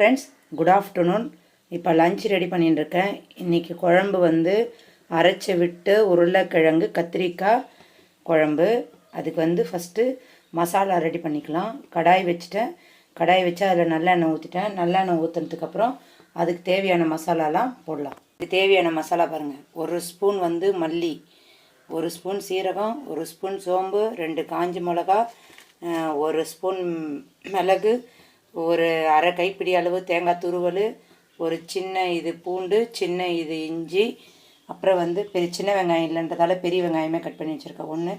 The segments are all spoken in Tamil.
ஃப்ரெண்ட்ஸ் குட் ஆஃப்டர்நூன் இப்போ லஞ்ச் ரெடி பண்ணிட்டு இருக்கேன் இன்றைக்கி குழம்பு வந்து அரைச்சி விட்டு உருளைக்கிழங்கு கத்திரிக்காய் குழம்பு. அதுக்கு வந்து ஃபஸ்ட்டு மசாலா ரெடி பண்ணிக்கலாம். கடாய் வச்சுட்டேன். கடாய் வச்சு அதில் நல்லெண்ணெய் ஊற்றிட்டேன் நல்லெண்ணெய் ஊற்றுனதுக்கப்புறம் அதுக்கு தேவையான மசாலாலாம் போடலாம். இது தேவையான மசாலா பாருங்கள் ஒரு ஸ்பூன் வந்து மல்லி ஒரு ஸ்பூன் சீரகம் ஒரு ஸ்பூன் சோம்பு ரெண்டு காஞ்சி மிளகா ஒரு ஸ்பூன் மிளகு ஒரு அரை கைப்பிடி அளவு தேங்காய் துருவல் ஒரு சின்ன இது பூண்டு சின்ன இது இஞ்சி அப்புறம் வந்து பெரிய சின்ன வெங்காயம் இல்லைன்றதால பெரிய வெங்காயமே கட் பண்ணி வச்சுருக்கேன். ஒன்று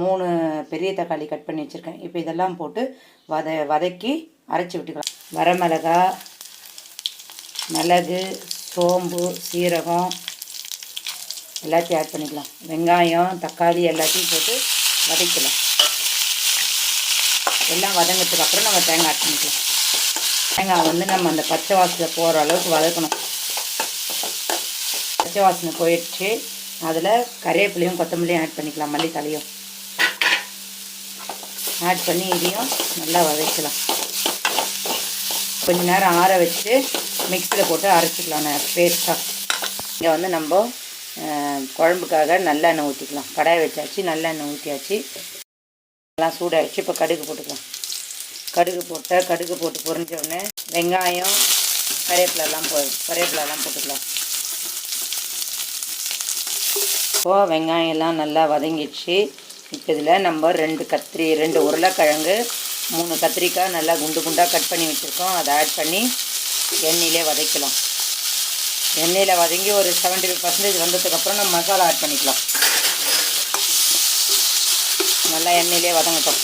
மூணு பெரிய தக்காளி கட் பண்ணி வச்சுருக்கேன். இப்போ இதெல்லாம் போட்டு வத வதக்கி அரைச்சி விட்டுக்கலாம். வரமிளகா மிளகு சோம்பு சீரகம் எல்லாத்தையும் ஆட் பண்ணிக்கலாம். வெங்காயம் தக்காளி எல்லாத்தையும் போட்டு வதக்கலாம். எல்லாம் வதங்கிறதுக்கு அப்புறம் நம்ம தேங்காய் ஆட் பண்ணிக்கலாம் தேங்காய் வந்து நம்ம அந்த பச்சை வாசனை போகிற அளவுக்கு வதக்கணும். பச்சை வாசனை போயிடுச்சு. அதில் கறிவேப்பிலையும் கொத்தமல்லியும் ஆட் பண்ணிக்கலாம். மல்லித்தலையும் ஆட் பண்ணி இதையும் நல்லா வதக்கலாம். கொஞ்ச நேரம் ஆற வச்சு மிக்ஸியில் போட்டு அரைச்சிக்கலாம். பேஸ்ட்டாக இங்கே வந்து நம்ம குழம்புக்காக நல்லெண்ணெய் ஊற்றிக்கலாம் கடாயை வச்சாச்சு நல்லெண்ணெய் ஊற்றியாச்சு எல்லாம் சூடாகிடுச்சு இப்போ கடுகு போட்டுக்கலாம். கடுகு போட்டால் கடுகு போட்டு பொரிஞ்ச வெங்காயம் கறிவேப்பிலெல்லாம் போ கறிவேப்பிலெல்லாம் போட்டுக்கலாம். இப்போது வெங்காயம் எல்லாம் நல்லா வதங்கிடுச்சு. இப்போ இதில் நம்ம ரெண்டு கத்திரி ரெண்டு உருளைக்கிழங்கு மூணு கத்திரிக்காய் நல்லா குண்டு குண்டாக கட் பண்ணி வச்சுருக்கோம். அதை ஆட் பண்ணி எண்ணெயிலே வதக்கலாம். எண்ணெயில் வதங்கி ஒரு செவன்ட்டி ஃபைவ் பர்சன்டேஜ் வந்ததுக்கப்புறம் நம்ம மசாலா ஆட் பண்ணிக்கலாம். நல்லா எண்ணெயிலே வதங்கட்டும்.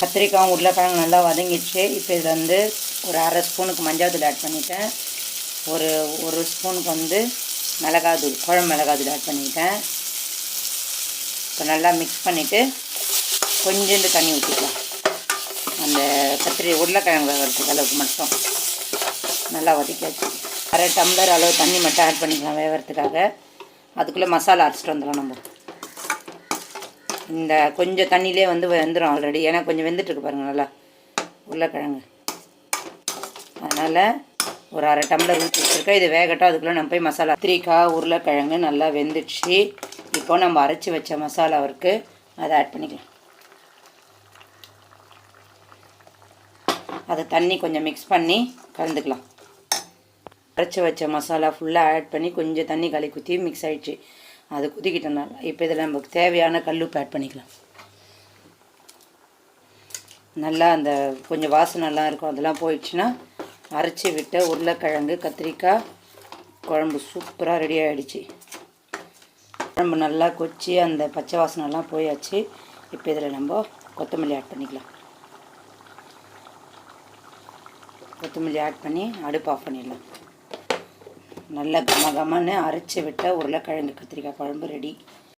கத்திரிக்காயும் உருளைக்கிழங்கு நல்லா வதங்கிடுச்சு. இப்போ இதில் வந்து ஒரு அரை ஸ்பூனுக்கு மஞ்சள் தூள் ஆட் பண்ணிட்டேன். ஒரு ஒரு ஸ்பூனுக்கு வந்து மிளகாத்தூள் குழம்பு மிளகாத்தூள் ஆட் பண்ணிக்கிட்டேன் இப்போ நல்லா மிக்ஸ் பண்ணிவிட்டு கொஞ்சோண்டு தண்ணி ஊற்றிக்கலாம் அந்த கத்திரி உருளைக்கிழங்கு வேகிறதுக்கு அளவுக்கு மட்டும். நல்லா வதக்கியாச்சு. அரை டம்ளர் அளவு தண்ணி மட்டும் ஆட் பண்ணிக்கலாம் வேகிறதுக்காக. அதுக்குள்ளே மசாலா அரைச்சிட்டு வந்துடலாம் நம்ம. இந்த கொஞ்சம் தண்ணியிலே வந்து வெந்துடும் ஆல்ரெடி ஏன்னா கொஞ்சம் வெந்துட்டுருக்கு பாருங்கள் நல்லா. உருளைக்கிழங்கு. அதனால் ஒரு அரை டம்ளர் ஊற்றி வச்சுருக்கேன். இது வேகட்டும். அதுக்குள்ளே நம்ம போய் மசாலா. கத்திரிக்காய் உருளைக்கிழங்கு நல்லா வெந்துடுச்சு. இப்போ நம்ம அரைச்சி வச்ச மசாலா மசாலாவிற்கு அதை ஆட் பண்ணிக்கலாம். அதை தண்ணி கொஞ்சம் மிக்ஸ் பண்ணி கலந்துக்கலாம். அரைச்சி வச்ச மசாலா ஃபுல்லாக ஆட் பண்ணி கொஞ்சம் தண்ணி களி குத்தி மிக்ஸ் ஆகிடுச்சு அது குதிக்கிட்டனால இப்போ இதில் நமக்கு தேவையான கல்லுப்பு ஆட் பண்ணிக்கலாம். நல்லா அந்த கொஞ்சம் வாசனைலாம் இருக்கும். அதெல்லாம் போயிடுச்சுன்னா அரைச்சி விட்ட உருளைக்கிழங்கு கத்திரிக்காய் குழம்பு சூப்பராக ரெடி ஆகிடுச்சு குழம்பு நல்லா கொச்சி அந்த பச்சை வாசனைலாம் போயாச்சு. இப்போ இதில் நம்ம கொத்தமல்லி ஆட் பண்ணிக்கலாம். கொத்தமல்லி ஆட் பண்ணி அடுப்பு ஆஃப் பண்ணிடலாம். நல்ல கம கமன்னு அரைச்சி விட்ட உருளைக்கிழங்கு கத்திரிக்காய் குழம்பு ரெடி